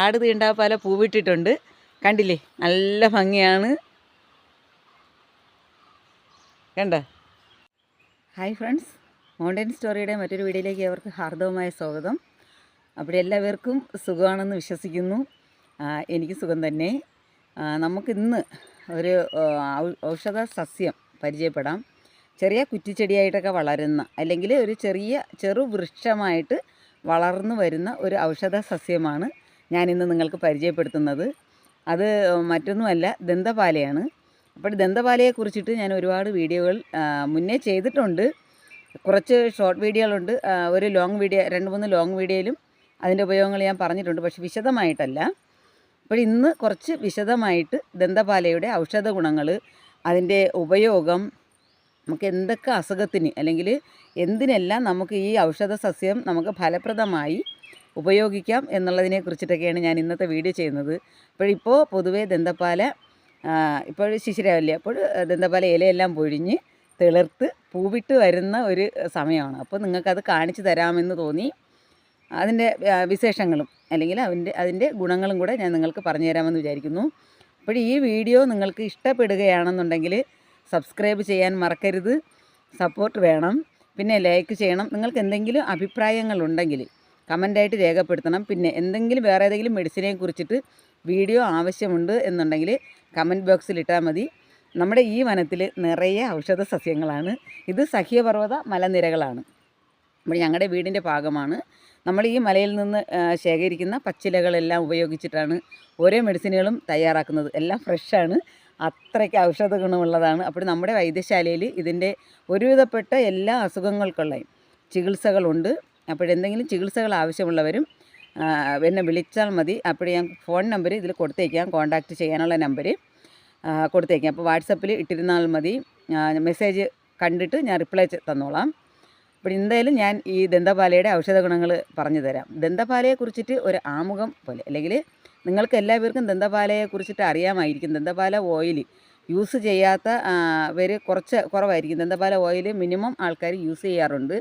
ആട് തീണ്ടാപ്പാല പൂവിട്ടിട്ടുണ്ട്. കണ്ടില്ലേ? നല്ല ഭംഗിയാണ്. കണ്ട? ഹായ് ഫ്രണ്ട്സ് മൗണ്ടൻ സ്റ്റോറിയുടെ മറ്റൊരു വീഡിയോയിലേക്ക് അവർക്ക് ഹാർദവമായ സ്വാഗതം. അവിടെ എല്ലാവർക്കും സുഖമാണെന്ന് വിശ്വസിക്കുന്നു. എനിക്ക് സുഖം തന്നെ. നമുക്കിന്ന് ഒരു ഔഷധ സസ്യം പരിചയപ്പെടാം. ചെറിയ കുറ്റിച്ചെടിയായിട്ടൊക്കെ വളരുന്ന അല്ലെങ്കിൽ ഒരു ചെറിയ ചെറുവൃക്ഷമായിട്ട് വളർന്നു വരുന്ന ഒരു ഔഷധ സസ്യമാണ് ഞാനിന്ന് നിങ്ങൾക്ക് പരിചയപ്പെടുത്തുന്നത്. അത് മറ്റൊന്നുമല്ല ദന്തപാലയാണ്. അപ്പോൾ ദന്തപാലയെ കുറിച്ചിട്ട് ഞാൻ ഒരുപാട് വീഡിയോകൾ മുന്നേ ചെയ്തിട്ടുണ്ട്. കുറച്ച് ഷോർട്ട് വീഡിയോകളുണ്ട്. ഒരു ലോങ് വീഡിയോ രണ്ട് മൂന്ന് ലോങ് വീഡിയോയിലും അതിന്റെ ഉപയോഗങ്ങൾ ഞാൻ പറഞ്ഞിട്ടുണ്ട് പക്ഷെ വിശദമായിട്ടല്ല. അപ്പോൾ ഇന്ന് കുറച്ച് വിശദമായിട്ട് ദന്തപാലയുടെ ഔഷധ ഗുണങ്ങൾ അതിന്റെ ഉപയോഗം നമുക്ക് എന്തൊക്കെ അസുഖത്തിന് അല്ലെങ്കിൽ എന്തിനെല്ലാം നമുക്ക് ഈ ഔഷധ സസ്യം നമുക്ക് ഫലപ്രദമായി ഉപയോഗിക്കാം എന്നുള്ളതിനെ കുറിച്ചിട്ടൊക്കെയാണ് ഞാൻ ഇന്നത്തെ വീഡിയോ ചെയ്യുന്നത്. അപ്പോഴിപ്പോൾ പൊതുവേ ദന്തപ്പാല ഇപ്പോൾ ശിശിരാവല്ലേ അപ്പോൾ ദന്തപ്പാല ഇലയെല്ലാം പൊഴിഞ്ഞ് തിളർത്ത് പൂവിട്ട് വരുന്ന ഒരു സമയമാണ്. അപ്പോൾ നിങ്ങൾക്കത് കാണിച്ചു തരാമെന്ന് തോന്നി. അതിന്റെ വിശേഷങ്ങളും അല്ലെങ്കിൽ അതിന്റെ അതിന്റെ ഗുണങ്ങളും കൂടെ ഞാൻ നിങ്ങൾക്ക് പറഞ്ഞു തരാമെന്ന് വിചാരിക്കുന്നു. അപ്പോൾ ഈ വീഡിയോ നിങ്ങൾക്ക് ഇഷ്ടപ്പെടുകയാണെന്നുണ്ടെങ്കിൽ സബ്സ്ക്രൈബ് ചെയ്യാൻ മറക്കരുത്. സപ്പോർട്ട് വേണം. പിന്നെ ലൈക്ക് ചെയ്യണം. നിങ്ങൾക്ക് എന്തെങ്കിലും അഭിപ്രായങ്ങളുണ്ടെങ്കിൽ കമന്റായിട്ട് രേഖപ്പെടുത്തണം. പിന്നെ എന്തെങ്കിലും വേറെ ഏതെങ്കിലും മെഡിസിനെ കുറിച്ചിട്ട് വീഡിയോ ആവശ്യമുണ്ട് എന്നുണ്ടെങ്കിൽ കമന്റ് ബോക്സിൽ ഇട്ടാൽ മതി. നമ്മുടെ ഈ വനത്തിൽ നിറയെ ഔഷധ സസ്യങ്ങളാണ്. ഇത് സഹ്യപർവത മലനിരകളാണ്. അപ്പോൾ ഞങ്ങളുടെ വീടിന്റെ ഭാഗമാണ്. നമ്മൾ ഈ മലയിൽ നിന്ന് ശേഖരിക്കുന്ന പച്ചിലകളെല്ലാം ഉപയോഗിച്ചിട്ടാണ് ഓരോ മെഡിസിനുകളും തയ്യാറാക്കുന്നത്. എല്ലാം ഫ്രഷാണ്. അത്രയ്ക്ക് ഔഷധ ഗുണമുള്ളതാണ്. അപ്പോൾ നമ്മുടെ വൈദ്യശാലയിൽ ഇതിന്റെ ഒരുവിധപ്പെട്ട എല്ലാ അസുഖങ്ങൾക്കുള്ള ചികിത്സകളുണ്ട്. അപ്പോഴെന്തെങ്കിലും ചികിത്സകൾ ആവശ്യമുള്ളവരും എന്നെ വിളിച്ചാൽ മതി. അപ്പോൾ ഞാൻ ഫോൺ നമ്പർ ഇതിൽ കൊടുത്തേക്കാം. കോൺടാക്റ്റ് ചെയ്യാനുള്ള നമ്പർ കൊടുത്തേക്കാം. അപ്പോൾ വാട്സപ്പിൽ ഇട്ടിരുന്നാൽ മതി. മെസ്സേജ് കണ്ടിട്ട് ഞാൻ റിപ്ലൈ തന്നോളാം. അപ്പോൾ എന്തായാലും ഞാൻ ഈ ദന്തപാലയുടെ ഔഷധ ഗുണങ്ങൾ പറഞ്ഞു തരാം. ദന്തപാലയെ കുറിച്ചിട്ട് ഒരു ആമുഖം പോലെ അല്ലെങ്കിൽ നിങ്ങൾക്ക് എല്ലാവർക്കും ദന്തപാലയെ കുറിച്ചിട്ട് അറിയാമായിരിക്കും. ദന്തപാല ഓയിൽ യൂസ് ചെയ്യാത്ത വരെ കുറച്ച് കുറവായിരിക്കും. ദന്തപാല ഓയിൽ മിനിമം ആൾക്കാർ യൂസ് ചെയ്യാറുണ്ട്.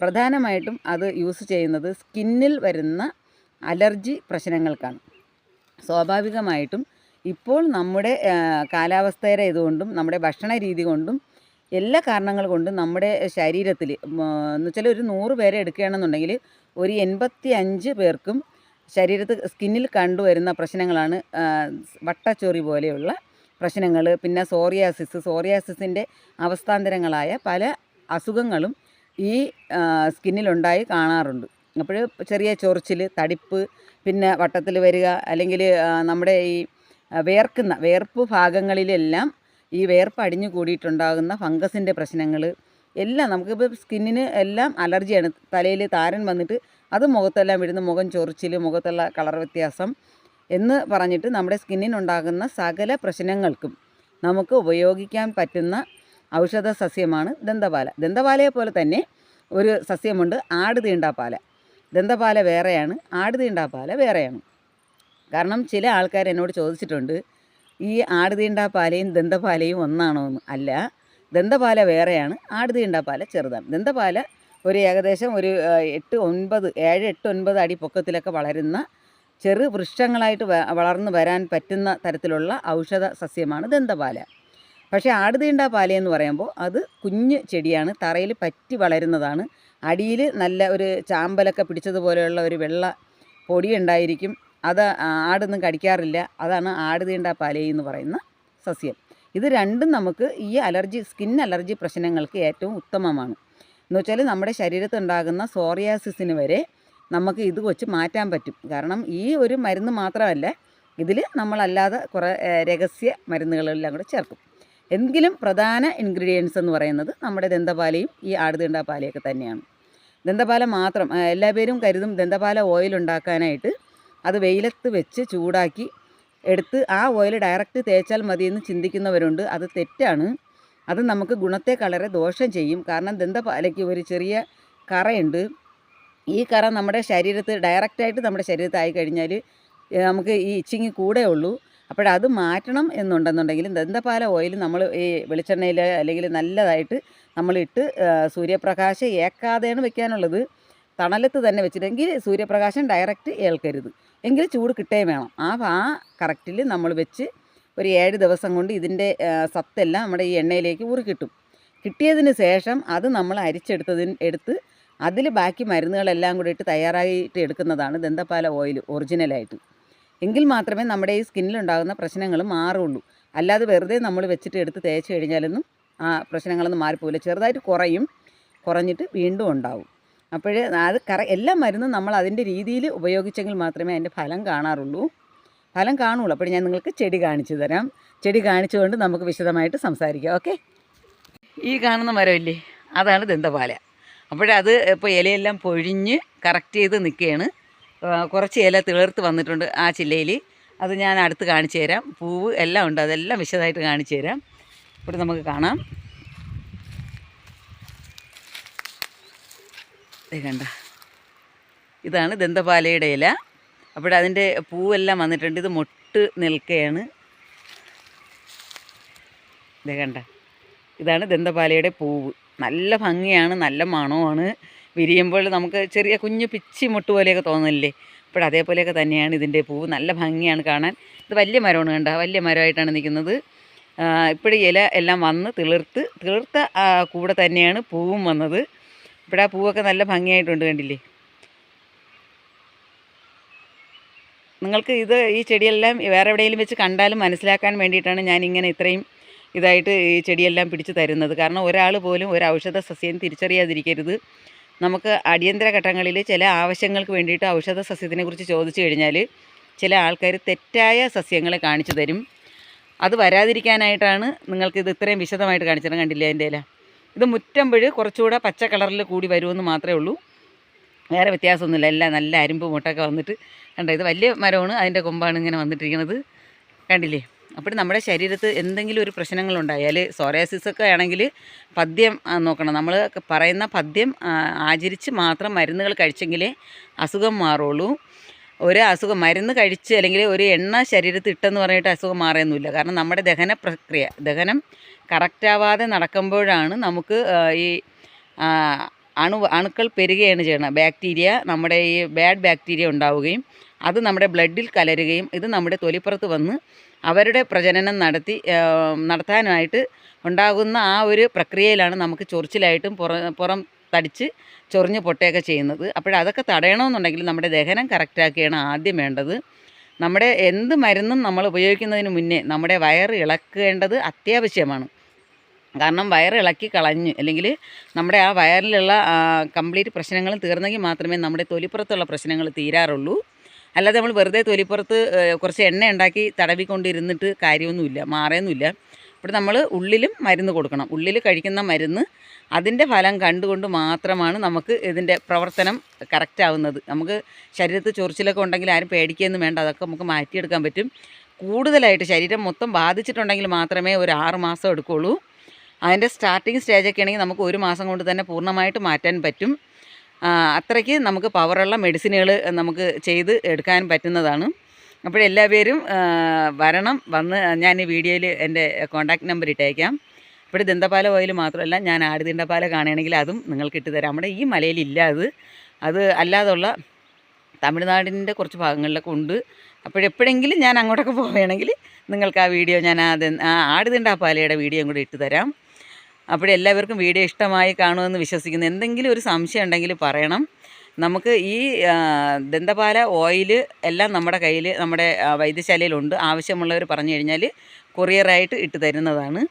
പ്രധാനമായിട്ടും അത് യൂസ് ചെയ്യുന്നത് സ്കിന്നിൽ വരുന്ന അലർജി പ്രശ്നങ്ങൾക്കാണ്. സ്വാഭാവികമായിട്ടും ഇപ്പോൾ നമ്മുടെ കാലാവസ്ഥയുടെ ഇതുകൊണ്ടും നമ്മുടെ ഭക്ഷണ രീതി കൊണ്ടും എല്ലാ കാരണങ്ങൾ കൊണ്ടും നമ്മുടെ ശരീരത്തിൽ എന്ന് വെച്ചാൽ ഒരു നൂറ് പേരെ എടുക്കുകയാണെന്നുണ്ടെങ്കിൽ ഒരു എൺപത്തി അഞ്ച് പേർക്കും ശരീരത്ത് സ്കിന്നിൽ കണ്ടുവരുന്ന പ്രശ്നങ്ങളാണ് വട്ടച്ചൊറി പോലെയുള്ള പ്രശ്നങ്ങൾ പിന്നെ സോറിയാസിസ്. സോറിയാസിസിന്റെ അവസ്ഥാന്തരങ്ങളായ പല അസുഖങ്ങളും ഈ സ്കിന്നിലുണ്ടായി കാണാറുണ്ട്. അപ്പോൾ ചെറിയ ചൊറിച്ചിൽ തടിപ്പ് പിന്നെ വട്ടത്തിൽ വരിക അല്ലെങ്കിൽ നമ്മുടെ ഈ വേർക്കുന്ന വേർപ്പ് ഭാഗങ്ങളിലെല്ലാം ഈ വേർപ്പ് അടിഞ്ഞു കൂടിയിട്ടുണ്ടാകുന്ന ഫംഗസിന്റെ പ്രശ്നങ്ങൾ എല്ലാം നമുക്കിപ്പോൾ സ്കിന്നിന് എല്ലാം അലർജിയാണ്. തലയിൽ താരൻ വന്നിട്ട് അത് മുഖത്തെല്ലാം വിടുന്ന മുഖം ചൊറിച്ചിൽ മുഖത്തുള്ള കളർ വ്യത്യാസം എന്ന് പറഞ്ഞിട്ട് നമ്മുടെ സ്കിന്നിനുണ്ടാകുന്ന സകല പ്രശ്നങ്ങൾക്കും നമുക്ക് ഉപയോഗിക്കാൻ പറ്റുന്ന ഔഷധ സസ്യമാണ് ദന്തപാല. ദന്തപാലയെ പോലെ തന്നെ ഒരു സസ്യമുണ്ട് ആട് തീണ്ടാപ്പാല. ദന്തപാല വേറെയാണ് ആട് തീണ്ടാപ്പാല വേറെയാണ്. കാരണം ചില ആൾക്കാർ എന്നോട് ചോദിച്ചിട്ടുണ്ട് ഈ ആട് തീണ്ടാപ്പാലയും ദന്തപാലയും ഒന്നാണോ എന്ന്? അല്ല ദന്തപാല വേറെയാണ് ആട് തീണ്ടാപ്പാല ചെറുതാണ്. ദന്തപാല ഒരു ഏകദേശം ഒരു എട്ട് ഒൻപത് ഏഴ് എട്ട് ഒൻപത് അടി പൊക്കത്തിലൊക്കെ വളരുന്ന ചെറു വൃക്ഷങ്ങളായിട്ട് വളർന്നു വരാൻ പറ്റുന്ന തരത്തിലുള്ള ഔഷധ സസ്യമാണ് ദന്തപാല. പക്ഷേ ആടുതീണ്ട പാലയെന്ന് പറയുമ്പോൾ അത് കുഞ്ഞ് ചെടിയാണ് തറയിൽ പറ്റി വളരുന്നതാണ്. അടിയിൽ നല്ല ഒരു ചാമ്പലൊക്കെ പിടിച്ചതുപോലെയുള്ള ഒരു വെള്ള പൊടി ഉണ്ടായിരിക്കും അത് ആടൊന്നും കടിക്കാറില്ല. അതാണ് ആടുതീണ്ട പാല എന്ന് പറയുന്ന സസ്യം. ഇത് രണ്ടും നമുക്ക് ഈ അലർജി സ്കിൻ അലർജി പ്രശ്നങ്ങൾക്ക് ഏറ്റവും ഉത്തമമാണ്. എന്ന് വെച്ചാൽ നമ്മുടെ ശരീരത്തുണ്ടാകുന്ന സോറിയാസിസിന് വരെ നമുക്ക് ഇത് വെച്ച് മാറ്റാൻ പറ്റും. കാരണം ഈ ഒരു മരുന്ന് മാത്രമല്ല ഇതിൽ നമ്മളല്ലാതെ കുറേ രഹസ്യ മരുന്നുകളെല്ലാം കൂടെ ചേർക്കും. എങ്കിലും പ്രധാന ഇൻഗ്രീഡിയൻസ് എന്ന് പറയുന്നത് നമ്മുടെ ദന്തപാലയും ഈ ആടുതീണ്ട പാലയൊക്കെ തന്നെയാണ്. ദന്തപാല മാത്രം എല്ലാ പേരും കരുതും ദന്തപാല ഓയിൽ ഉണ്ടാക്കാനായിട്ട് അത് വെയിലത്ത് വെച്ച് ചൂടാക്കി എടുത്ത് ആ ഓയിൽ ഡയറക്റ്റ് തേച്ചാൽ മതി എന്ന് ചിന്തിക്കുന്നവരുണ്ട്. അത് തെറ്റാണ്. അത് നമുക്ക് ഗുണത്തെ കളരെ ദോഷം ചെയ്യും. കാരണം ദന്തപാലയ്ക്ക് ഒരു ചെറിയ കറയുണ്ട്. ഈ കറ നമ്മുടെ ശരീരത്ത് ഡയറക്റ്റായിട്ട് നമ്മുടെ ശരീരത്തായി കഴിഞ്ഞാൽ നമുക്ക് ഈ ഇച്ചിങ് കൂടെ ഉള്ളൂ. അപ്പോഴത് മാറ്റണം എന്നുണ്ടെന്നുണ്ടെങ്കിൽ ദന്തപാല ഓയിൽ നമ്മൾ ഈ വെളിച്ചെണ്ണയിൽ അല്ലെങ്കിൽ നല്ലതായിട്ട് നമ്മളിട്ട് സൂര്യപ്രകാശം ഏക്കാതെയാണ് വെക്കാനുള്ളത്. തണലത്ത് തന്നെ വെച്ചിട്ടെങ്കിൽ സൂര്യപ്രകാശം ഡയറക്റ്റ് ഏൽക്കരുത്. എങ്കിൽ ചൂട് കിട്ടുകയും വേണം. ആ ആ കറക്റ്റിൽ നമ്മൾ വെച്ച് ഒരു ഏഴ് ദിവസം കൊണ്ട് ഇതിന്റെ സത്തെല്ലാം നമ്മുടെ ഈ എണ്ണയിലേക്ക് ഊറി കിട്ടും. കിട്ടിയതിന് ശേഷം അത് നമ്മൾ അരിച്ചെടുത്തതിന് എടുത്ത് അതിൽ ബാക്കി മരുന്നുകളെല്ലാം കൂടി ഇട്ട് തയ്യാറായിട്ട് എടുക്കുന്നതാണ് ദന്തപാല ഓയിൽ ഒറിജിനലായിട്ട്. എങ്കിൽ മാത്രമേ നമ്മുടെ ഈ സ്കിന്നിലുണ്ടാകുന്ന പ്രശ്നങ്ങൾ മാറുള്ളൂ. അല്ലാതെ വെറുതെ നമ്മൾ വെച്ചിട്ട് എടുത്ത് തേച്ച് കഴിഞ്ഞാലൊന്നും ആ പ്രശ്നങ്ങളൊന്നും മാറിപ്പോവില്ല. ചെറുതായിട്ട് കുറയും കുറഞ്ഞിട്ട് വീണ്ടും ഉണ്ടാവും. അപ്പോഴേ അത് കറ എല്ലാ മരുന്നും നമ്മൾ അതിന്റെ രീതിയിൽ ഉപയോഗിച്ചെങ്കിൽ മാത്രമേ അതിന്റെ ഫലം കാണാറുള്ളൂ. ഫലം കാണുള്ളൂ. അപ്പോൾ ഞാൻ നിങ്ങൾക്ക് ചെടി കാണിച്ചു തരാം. ചെടി കാണിച്ചുകൊണ്ട് നമുക്ക് വിശദമായിട്ട് സംസാരിക്കാം. ഓക്കെ? ഈ കാണുന്ന മരമില്ലേ? അതാണ് ദന്തപാല. അപ്പോഴത് ഇപ്പോൾ ഇലയെല്ലാം പൊഴിഞ്ഞ് കറക്റ്റ് ചെയ്ത് നിൽക്കുകയാണ്. കുറച്ച് ഇല തിളർത്ത് വന്നിട്ടുണ്ട് ആ ചില്ലയിൽ അത് ഞാൻ അടുത്ത് കാണിച്ചു തരാം. പൂവ് എല്ലാം ഉണ്ട്. അതെല്ലാം വിശദമായിട്ട് കാണിച്ചു തരാം. ഇവിടെ നമുക്ക് കാണാം. കണ്ട. ഇതാണ് ദന്തപാലയുടെ ഇല. അപ്പോൾ അതിന്റെ പൂവെല്ലാം വന്നിട്ടുണ്ട്. ഇത് മൊട്ട് നിൽക്കുകയാണ് കണ്ട. ഇതാണ് ദന്തപാലയുടെ പൂവ്. നല്ല ഭംഗിയാണ്. നല്ല മണമാണ്. വിരിയുമ്പോൾ നമുക്ക് ചെറിയ കുഞ്ഞു പിച്ചി മുട്ട് പോലെയൊക്കെ തോന്നില്ലേ? അപ്പോൾ അതേപോലെയൊക്കെ തന്നെയാണ് ഇതിന്റെ പൂവ്. നല്ല ഭംഗിയാണ് കാണാൻ. ഇത് വലിയ മരമാണ് കണ്ട? വലിയ മരമായിട്ടാണ് നിൽക്കുന്നത്. ഇപ്പോഴും ഇല എല്ലാം വന്ന് തിളിർത്ത് തിളിർത്ത കൂടെ തന്നെയാണ് പൂവും വന്നത്. ഇവിടെ ആ പൂവൊക്കെ നല്ല ഭംഗിയായിട്ടുണ്ട് കണ്ടില്ലേ? നിങ്ങൾക്ക് ഇത് ഈ ചെടിയെല്ലാം വേറെ എവിടെയെങ്കിലും വെച്ച് കണ്ടാലും മനസ്സിലാക്കാൻ വേണ്ടിയിട്ടാണ് ഞാൻ ഇങ്ങനെ ഇത്രയും ഇതായിട്ട് ഈ ചെടിയെല്ലാം പിടിച്ചു തരുന്നത്. കാരണം ഒരാൾ പോലും ഒരു ഔഷധ സസ്യം തിരിച്ചറിയാതിരിക്കരുത്. നമുക്ക് അടിയന്തര ഘട്ടങ്ങളിൽ ചില ആവശ്യങ്ങൾക്ക് വേണ്ടിയിട്ട് ഔഷധ സസ്യത്തിനെ കുറിച്ച് ചോദിച്ചു കഴിഞ്ഞാൽ ചില ആൾക്കാർ തെറ്റായ സസ്യങ്ങളെ കാണിച്ചു തരും. അത് വരാതിരിക്കാനായിട്ടാണ് നിങ്ങൾക്കിത് ഇത്രയും വിശദമായിട്ട് കാണിച്ചത്. കണ്ടില്ല അതിന്റെ ഇല? ഇത് മുറ്റമ്പഴ് കുറച്ചുകൂടെ പച്ച കളറിൽ കൂടി വരുമെന്ന് മാത്രമേ ഉള്ളൂ. വേറെ വ്യത്യാസമൊന്നുമില്ല. എല്ലാം നല്ല അരിമ്പ് മുട്ടൊക്കെ വന്നിട്ട് കണ്ടോ ഇത് വലിയ മരമാണ്. അതിന്റെ കൊമ്പാണ് ഇങ്ങനെ വന്നിട്ടിരിക്കുന്നത്. കണ്ടില്ലേ? അപ്പോൾ നമ്മുടെ ശരീരത്ത് എന്തെങ്കിലും ഒരു പ്രശ്നങ്ങളുണ്ടായാൽ സോറിയാസിസ് ഒക്കെ ആണെങ്കിൽ പദ്യം നോക്കണം. നമ്മൾ പറയുന്ന പദ്യം ആചരിച്ച് മാത്രം മരുന്നുകൾ കഴിച്ചെങ്കിലേ അസുഖം മാറുള്ളൂ. ഒരു അസുഖം മരുന്ന് കഴിച്ച് അല്ലെങ്കിൽ ഒരു എണ്ണ ശരീരത്തിൽ ഇട്ടെന്ന് പറഞ്ഞിട്ട് അസുഖം മാറിയൊന്നുമില്ല കാരണം നമ്മുടെ ദഹന പ്രക്രിയ ദഹനം കറക്റ്റാവാതെ നടക്കുമ്പോഴാണ് നമുക്ക് ഈ അണു അണുക്കൾ പെരുകയാണ് ചെയ്യുന്നത് ബാക്ടീരിയ നമ്മുടെ ഈ ബാഡ് ബാക്ടീരിയ ഉണ്ടാവുകയും അത് നമ്മുടെ ബ്ലഡിൽ കലരുകയും ഇത് നമ്മുടെ തൊലിപ്പുറത്ത് വന്ന് അവരുടെ പ്രജനനം നടത്തി നടത്താനായിട്ട് ഉണ്ടാകുന്ന ആ ഒരു പ്രക്രിയയിലാണ് നമുക്ക് ചൊറിച്ചിലായിട്ടും പുറ പുറം തടിച്ച് ചൊറിഞ്ഞ് പൊട്ടുകയൊക്കെ ചെയ്യുന്നത്. അപ്പോഴതൊക്കെ തടയണമെന്നുണ്ടെങ്കിൽ നമ്മുടെ ദഹനം കറക്റ്റാക്കിയാണ് ആദ്യം വേണ്ടത്. നമ്മുടെ എന്ത് മരുന്നും നമ്മൾ ഉപയോഗിക്കുന്നതിന് മുന്നേ നമ്മുടെ വയറ് ഇളക്കേണ്ടത് അത്യാവശ്യമാണ്. കാരണം വയറ് ഇളക്കി കളഞ്ഞു അല്ലെങ്കിൽ നമ്മുടെ ആ വയറിലുള്ള കംപ്ലീറ്റ് പ്രശ്നങ്ങൾ തീർന്നെങ്കിൽ മാത്രമേ നമ്മുടെ തൊലിപ്പുറത്തുള്ള പ്രശ്നങ്ങൾ തീരാറുള്ളൂ. അല്ലാതെ നമ്മൾ വെറുതെ തൊലിപ്പുറത്ത് കുറച്ച് എണ്ണ ഉണ്ടാക്കി തടവിക്കൊണ്ടിരുന്നിട്ട് കാര്യമൊന്നുമില്ല മാറയൊന്നുമില്ല ഇവിടെ നമ്മൾ ഉള്ളിലും മരുന്ന് കൊടുക്കണം. ഉള്ളിൽ കഴിക്കുന്ന മരുന്ന് അതിന്റെ ഫലം കണ്ടുകൊണ്ട് മാത്രമാണ് നമുക്ക് ഇതിന്റെ പ്രവർത്തനം കറക്റ്റ് ആവുന്നത്. നമുക്ക് ശരീരത്ത് ചൊറിച്ചിലൊക്കെ ഉണ്ടെങ്കിൽ ആരും പേടിക്കുകയൊന്നും വേണ്ട. അതൊക്കെ നമുക്ക് മാറ്റിയെടുക്കാൻ പറ്റും. കൂടുതലായിട്ട് ശരീരം മൊത്തം ബാധിച്ചിട്ടുണ്ടെങ്കിൽ മാത്രമേ ഒരു ആറ് മാസം എടുക്കുകയുള്ളൂ അതിന്റെ സ്റ്റാർട്ടിങ് സ്റ്റേജൊക്കെ ആണെങ്കിൽ നമുക്ക് ഒരു മാസം കൊണ്ട് തന്നെ പൂർണമായിട്ട് മാറ്റാൻ പറ്റും. അത്രയ്ക്ക് നമുക്ക് പവറുള്ള മെഡിസിനുകൾ നമുക്ക് ചെയ്ത് എടുക്കാൻ പറ്റുന്നതാണ്. ആ, വരണം. വന്ന് ഞാൻ ഈ വീഡിയോയിൽ എന്റെ കോൺടാക്റ്റ് നമ്പർ ഇട്ടേക്കാം. ഇവിടെ ദന്തപാല ഓയിൽ മാത്രമല്ല ഞാൻ ആടുതിണ്ടപാല കാണുകയാണെങ്കിൽ അതും നിങ്ങൾക്ക് ഇട്ട് തരാം. നമ്മുടെ ഈ മലയിലില്ല അത്. അത് അല്ലാതുള്ള തമിഴ്നാടിന്റെ കുറച്ച് ഭാഗങ്ങളിലൊക്കെ ഉണ്ട്. അപ്പോഴെപ്പോഴെങ്കിലും ഞാൻ അങ്ങോട്ടൊക്കെ പോവുകയാണെങ്കിൽ നിങ്ങൾക്ക് ആ വീഡിയോ ഞാൻ ആ ആടുതിണ്ടാപ്പാലയുടെ വീഡിയോ കൂടി ഇട്ട് തരാം അപ്പോഴെല്ലാവർക്കും വീഡിയോ ഇഷ്ടമായി കാണുമെന്ന് വിശ്വസിക്കുന്നു. എന്തെങ്കിലും ഒരു സംശയം ഉണ്ടെങ്കിൽ പറയണം. നമുക്ക് ഈ ദന്തപാല ഓയിൽ എല്ലാം നമ്മുടെ കയ്യിൽ നമ്മുടെ വൈദ്യശാലയിലുണ്ട്. ആവശ്യമുള്ളവർ പറഞ്ഞു കഴിഞ്ഞാൽ കൊറിയറായിട്ട് ഇട്ട് തരുന്നതാണ്.